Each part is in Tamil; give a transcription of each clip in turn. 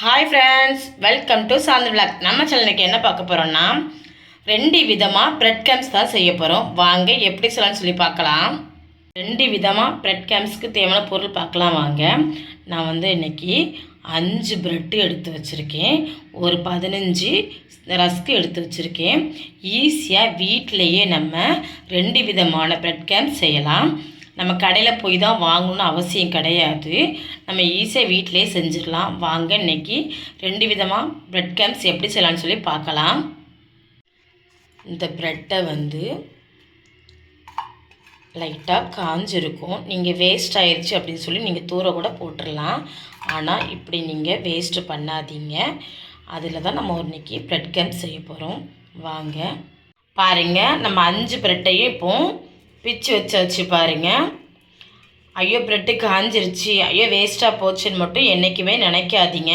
Hi friends welcome to Shanthi vlog நம்ம சேனலுக்கு என்ன பார்க்க போகிறோம்னா ரெண்டு விதமாக ப்ரெட் கேம்ஸ் தான் செய்ய போகிறோம் வாங்க எப்படி சொல்லலாம்னு சொல்லி பார்க்கலாம். ரெண்டு விதமாக ப்ரெட் கேம்ஸ்க்கு தேவையான பொருள் பார்க்கலாம் வாங்க. நான் வந்து இன்றைக்கி அஞ்சு ப்ரெட்டு எடுத்து வச்சுருக்கேன். ஒரு பதினஞ்சு ரஸ்க்கு எடுத்து வச்சுருக்கேன். ஈஸியாக வீட்டிலையே நம்ம ரெண்டு விதமான ப்ரெட் கேம்ஸ் செய்யலாம். நம்ம கடையில் போய் தான் வாங்கணும்னு அவசியம் கிடையாது. நம்ம ஈஸியாக வீட்டிலே செஞ்சிடலாம். வாங்க இன்றைக்கி ரெண்டு விதமாக ப்ரெட் கேம்ப்ஸ் எப்படி செய்யலாம்னு சொல்லி பார்க்கலாம். இந்த ப்ரெட்டை வந்து லைட்டாக காஞ்சிருக்கும். நீங்கள் வேஸ்ட் ஆயிடுச்சு அப்படின்னு சொல்லி நீங்கள் தூர கூட போட்டுடலாம். ஆனால் இப்படி நீங்கள் வேஸ்ட்டு பண்ணாதீங்க. அதில் தான் நம்ம இன்றைக்கி ப்ரெட் கேம்ப் செய்ய போகிறோம் வாங்க. பாருங்க நம்ம அஞ்சு ப்ரெட்டையும் இப்போது பிச்சு வச்சு வச்சு பாருங்க. ஐயோ ப்ரெட்டு காஞ்சிருச்சு. ஐயோ வேஸ்ட்டாக போச்சுன்னு மட்டும் என்றைக்குமே நினைக்காதீங்க.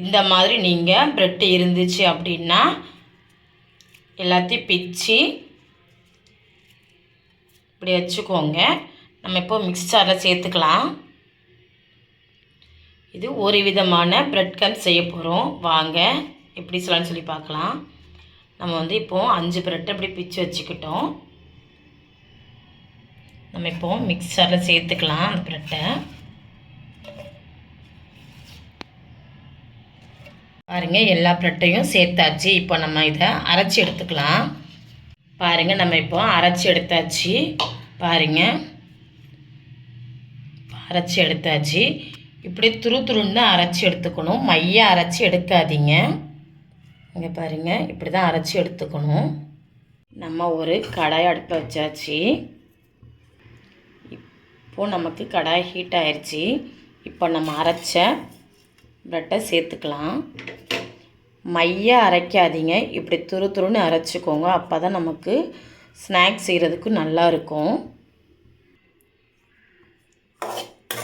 இந்த மாதிரி நீங்கள் ப்ரெட்டு இருந்துச்சு அப்படின்னா எல்லாத்தையும் பிச்சு இப்படி வச்சுக்கோங்க. நம்ம இப்போ மிக்சரில் சேர்த்துக்கலாம். இது ஒரு விதமான ப்ரெட் கம்ப் செய்ய போகிறோம் வாங்க எப்படி சொல்லலாம்னு சொல்லி பார்க்கலாம். நம்ம வந்து இப்போது அஞ்சு ப்ரெட் அப்படி பிச்சு வச்சுக்கிட்டோம். நம்ம இப்போ மிக்சரில் சேர்த்துக்கலாம் அந்த ப்ரெட்டை. பாருங்க எல்லா ப்ரெட்டையும் சேர்த்தாச்சு. இப்போ நம்ம இதை அரைச்சி எடுத்துக்கலாம். பாருங்கள் நம்ம இப்போ அரைச்சி எடுத்தாச்சு. பாருங்கள் அரைச்சி எடுத்தாச்சு. இப்படி துரு துருன்னு அரைச்சி எடுத்துக்கணும். மைய அரைச்சி எடுக்காதீங்க. இங்கே பாருங்க இப்படி தான் அரைச்சி எடுத்துக்கணும். நம்ம ஒரு கடாய் அடுப்பை வச்சாச்சு. இப்போது நமக்கு கடாய் ஹீட் ஆயிடுச்சு இப்போ நம்ம அரைச்ச ப்ரெட்டை சேர்த்துக்கலாம். மைய அரைக்காதீங்க. இப்படி துரு துருன்னு அரைச்சிக்கோங்க. அப்போ தான் நமக்கு ஸ்நாக்ஸ் செய்கிறதுக்கு நல்லா இருக்கும்.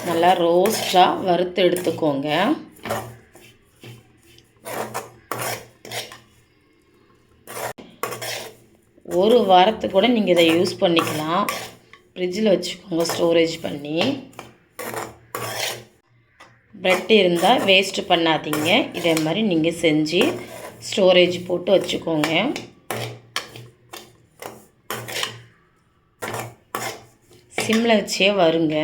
நல்லா ரோஸ்டாக வறுத்து எடுத்துக்கோங்க. ஒரு வாரத்துக்கு கூட நீங்கள் இதை யூஸ் பண்ணிக்கலாம். ஃப்ரிட்ஜில் வச்சுக்கோங்க ஸ்டோரேஜ் பண்ணி. ப்ரெட் இருந்தால் வேஸ்ட்டு பண்ணாதீங்க. இதே மாதிரி நீங்கள் செஞ்சு ஸ்டோரேஜ் போட்டு வச்சுக்கோங்க. சிம்மில் வச்சே வருங்க.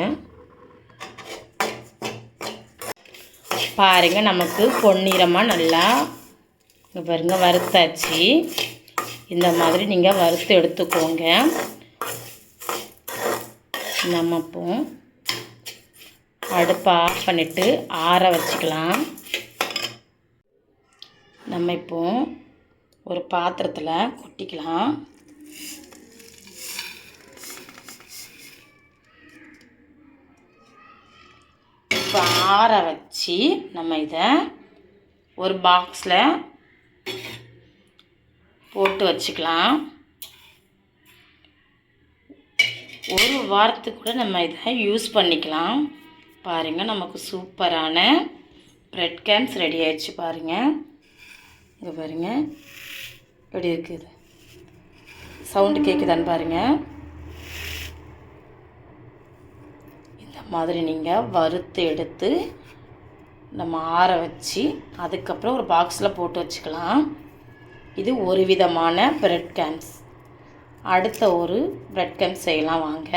பாருங்க நமக்கு பொன்னிறமாக நல்லா பாருங்க வறுத்தாச்சு. இந்த மாதிரி நீங்கள் வறுத்து எடுத்துக்கோங்க. நம்ம இப்போ அடுப்பை ஆஃப் பண்ணிவிட்டு ஆற வச்சுக்கலாம். நம்ம இப்போ ஒரு பாத்திரத்தில் கொட்டிக்கலாம். இப்போ ஆற வச்சு நம்ம இதை ஒரு பாக்ஸில் போட்டு வச்சுக்கலாம். ஒரு வாரத்துக்கு கூட நம்ம இதை யூஸ் பண்ணிக்கலாம். பாருங்கள் நமக்கு சூப்பரான ப்ரெட் கேம்ஸ் ரெடி ஆயிடுச்சு பாருங்கள் இங்கே பாருங்கள் எப்படி இருக்குது சவுண்டு கேட்குதான்னு பாருங்கள் இந்த மாதிரி நீங்கள் வறுத்து எடுத்து நம்ம ஆற வச்சு அதுக்கப்புறம் ஒரு பாக்ஸில் போட்டு வச்சுக்கலாம். இது ஒரு விதமான ப்ரெட் கேம்ஸ் அடுத்த ஒரு ப்ரெட் கேம்ப் செய்யலாம் வாங்க.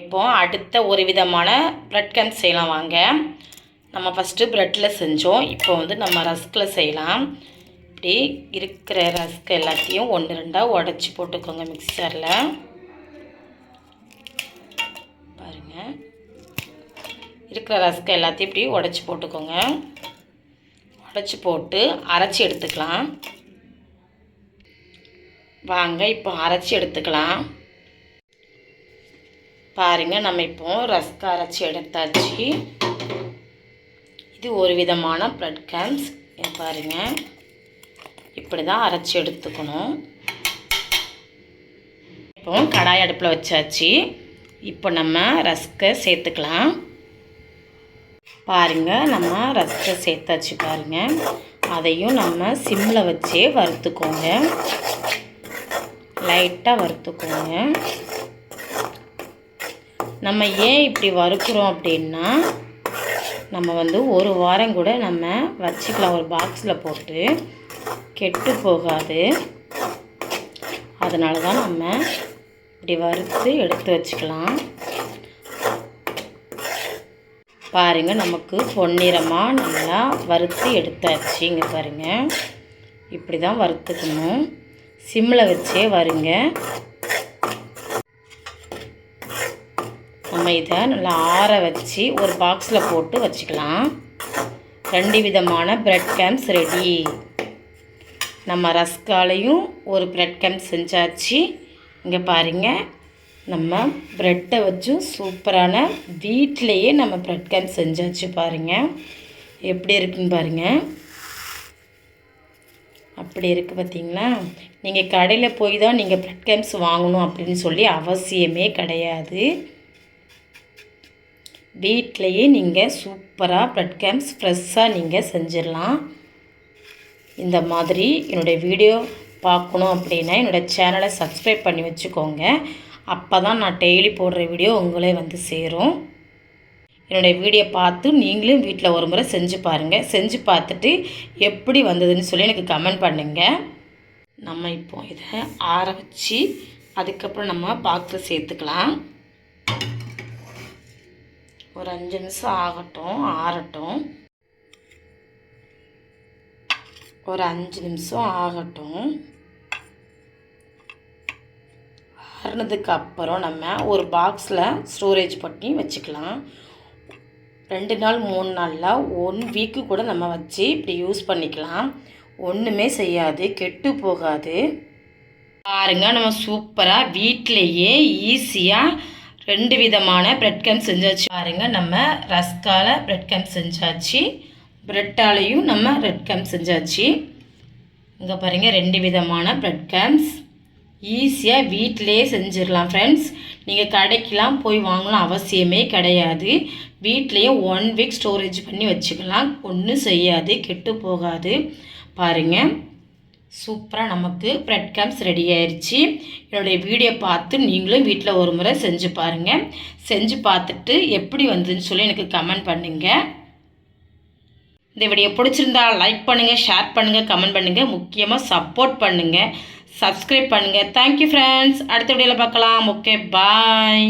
இப்போ அடுத்த ஒரு விதமான ப்ரெட் கேம்ப் செய்யலாம் வாங்க. நம்ம ஃபஸ்ட்டு ப்ரெட்டில் செஞ்சோம். இப்போ வந்து நம்ம ரஸ்கில் செய்யலாம். இப்படி இருக்கிற ரஸ்க் எல்லாத்தையும் ஒன்று ரெண்டாக உடச்சி போட்டுக்கோங்க மிக்சரில் பாருங்கள் இருக்கிற ரஸ்க் எல்லாத்தையும் இப்படி உடச்சி போட்டுக்கோங்க. உடச்சி போட்டு அரைச்சி எடுத்துக்கலாம். வாங்க இப்போ அரைச்சி எடுத்துக்கலாம். பாருங்க நம்ம இப்போ ரஸ்க் அரைச்சி எடுத்தாச்சு. இது ஒரு விதமான ப்ளட் கேம்ஸ் பாருங்க. இப்படி தான் அரைச்சி எடுத்துக்கணும். இப்போ கடாய் அடுப்பில் வச்சாச்சு. இப்போ நம்ம ரஸ்க்கை சேர்த்துக்கலாம். பாருங்கள் நம்ம ரஸ்க்கை சேர்த்தாச்சு பாருங்கள் அதையும் நம்ம சிம்மில் வச்சே வறுத்துக்கோங்க. லைட்டாக வறுத்துக்கோங்க. நம்ம ஏன் இப்படி வறுக்கிறோம் அப்படின்னா நம்ம வந்து ஒரு வாரம் கூட நம்ம வச்சுக்கலாம். ஒரு பாக்ஸில் போட்டு கெட்டு போகாது. அதனால தான் நம்ம இப்படி வறுத்து எடுத்து வச்சுக்கலாம். பாருங்கள் நமக்கு பொன்னிறமாக நல்லா வறுத்து எடுத்தாச்சு இங்கே பாருங்கள் இப்படி தான் வறுத்துக்கணும். சிம்மில் வச்சே வருங்க. நம்ம இதை நல்லா ஆற வச்சு ஒரு பாக்ஸில் போட்டு வச்சுக்கலாம். ரெண்டு விதமான பிரெட் கேம்ப்ஸ் ரெடி நம்ம ரஸ்காலையும் ஒரு பிரெட் கேம்ப் செஞ்சாச்சு. இங்கே பாருங்கள் நம்ம ப்ரெட்டை வச்சும் சூப்பரான வீட்டிலையே நம்ம ப்ரெட் கேம்ப் செஞ்சாச்சு பாருங்கள் எப்படி இருக்குன்னு பாருங்கள் அப்படி இருக்குது பார்த்தீங்களா நீங்கள் கடையில் போய் தான் நீங்கள் ப்ரெட் கேம்ப்ஸ் வாங்கணும் அப்படின்னு சொல்லி அவசியமே கிடையாது. வீட்டிலையே நீங்கள் சூப்பராக ப்ரெட் கேம்ப்ஸ் ஃப்ரெஷ்ஷாக நீங்கள் செஞ்சிடலாம். இந்த மாதிரி என்னுடைய வீடியோ பார்க்கணும் அப்படின்னா என்னோடய சேனலை சப்ஸ்கிரைப் பண்ணி வச்சுக்கோங்க. அப்போ தான் நான் டெய்லி போடுற வீடியோ உங்களே வந்து சேரும். என்னுடைய வீடியோ பார்த்து நீங்களும் வீட்டில் ஒரு முறை செஞ்சு பாருங்கள் செஞ்சு பார்த்துட்டு எப்படி வந்ததுன்னு சொல்லி எனக்கு கமெண்ட் பண்ணுங்கள் நம்ம இப்போ இதை ஆற வச்சு அதுக்கப்புறம் நம்ம பாக்ஸில் சேர்த்துக்கலாம். ஒரு அஞ்சு நிமிஷம் ஆகட்டும் ஆறட்டும். ஒரு அஞ்சு நிமிஷம் ஆகட்டும். ஆறுனதுக்கு அப்புறம் நம்ம ஒரு பாக்ஸில் ஸ்டோரேஜ் பண்ணி வச்சுக்கலாம். ரெண்டு நாள் மூணு நாளில் ஒன் வீக்கு கூட நம்ம வச்சு இப்படி யூஸ் பண்ணிக்கலாம். ஒன்றுமே செய்யாது கெட்டு போகாது. பாருங்க நம்ம சூப்பராக வீட்டிலையே ஈஸியாக ரெண்டு விதமான பிரெட் கேம் செஞ்சாச்சு. பாருங்க நம்ம ரஸ்கால பிரெட் கேம் செஞ்சாச்சு. பிரெட்டாலையும் நம்ம ரெட் கேம் செஞ்சாச்சு. இங்கே பாருங்கள் ரெண்டு விதமான பிரெட் கேம்ஸ் ஈஸியாக வீட்டிலேயே செஞ்சிடலாம் ஃப்ரெண்ட்ஸ் நீங்கள் கடைக்கெலாம் போய் வாங்கலாம் அவசியமே கிடையாது. வீட்லேயே ஒன் வீக் ஸ்டோரேஜ் பண்ணி வச்சுக்கலாம். ஒன்றும் செய்யாது கெட்டு போகாது. பாருங்கள் சூப்பராக நமக்கு ப்ரெட் கேம்ஸ் ரெடி ஆயிடுச்சு என்னுடைய வீடியோ பார்த்து நீங்களும் வீட்டில் ஒரு முறை செஞ்சு பாருங்கள் செஞ்சு பார்த்துட்டு எப்படி வந்ததுன்னு சொல்லி எனக்கு கமெண்ட் பண்ணுங்கள் இந்த வீடியோ பிடிச்சிருந்தா லைக் பண்ணுங்கள் ஷேர் பண்ணுங்கள் கமெண்ட் பண்ணுங்கள் முக்கியமாக சப்போர்ட் பண்ணுங்கள் சப்ஸ்கிரைப் பண்ணுங்கள் தேங்க்யூ ஃப்ரெண்ட்ஸ் அடுத்த வீடியோவில் பார்க்கலாம். Okay bye